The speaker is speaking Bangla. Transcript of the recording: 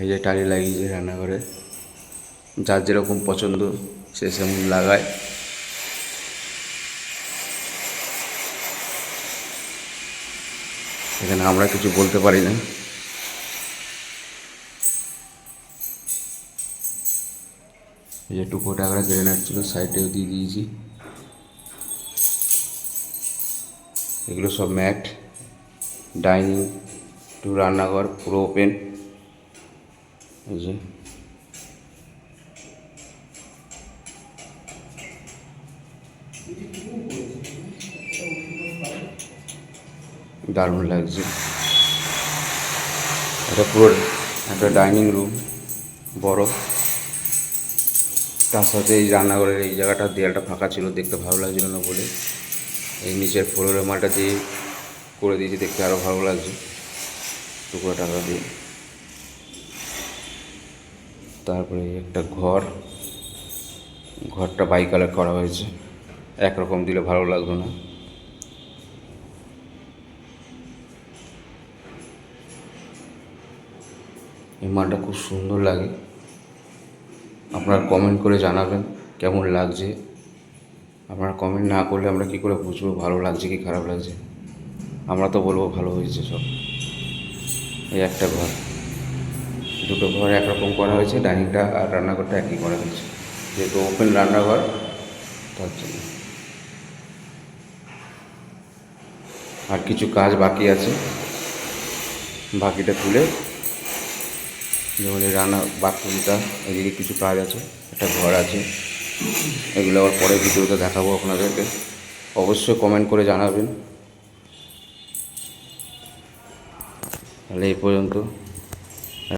এই যে টালি লাগিয়েছে রান্নাঘরে। যার যেরকম পছন্দ, সে সেমন লাগায়। এখানে আমরা কিছু বলতে পারি না। এই যে টুকো টাকা গ্রেনেড ছিল, সাইডেও দিয়ে দিয়েছি। এগুলো সব ম্যাট, ডাইনিং টু রান্নাঘর পুরো ওপেন এই দারুণ লাগছে। এটা পুরো একটা ডাইনিং রুম বড়। তার সাথে এই রান্নাঘরের এই জায়গাটা, দেয়ালটা ফাঁকা ছিল, দেখতে ভালো লাগছিল না বলে। এই নিচের ফ্লোরের মালটা দিয়ে করে দিয়েছি, দেখতে আরও ভালো লাগছে। টুকরো টাকা দিয়ে তারপরে একটা ঘর। ঘরটা বাই কালার করা হয়েছে। একরকম দিলে ভালো লাগতো না। এই মালটা খুব সুন্দর লাগে। আপনারা কমেন্ট করে জানাবেন কেমন লাগছে। আপনারা কমেন্ট না করলে আমরা কী করে বুঝব ভালো লাগছে কি খারাপ লাগছে? আমরা তো বলব ভালো হয়েছে সব। এই একটা ঘর। দুটো ঘর একরকম করা হয়েছে, ডাইনিংটা আর রান্নাঘরটা একই করা হয়েছে। যেহেতু ওপেন রান্নাঘর, তার জন্য। আর কিছু কাজ বাকি আছে। বাকিটা তুলে যেমন রান্না, বাথরুমটা, এদিকে কিছু কাজ আছে, একটা ঘর আছে। এগুলো আবার পরে ভিডিওতে দেখাবো আপনাদেরকে। অবশ্যই কমেন্ট করে জানাবেন। లేపోయింటూ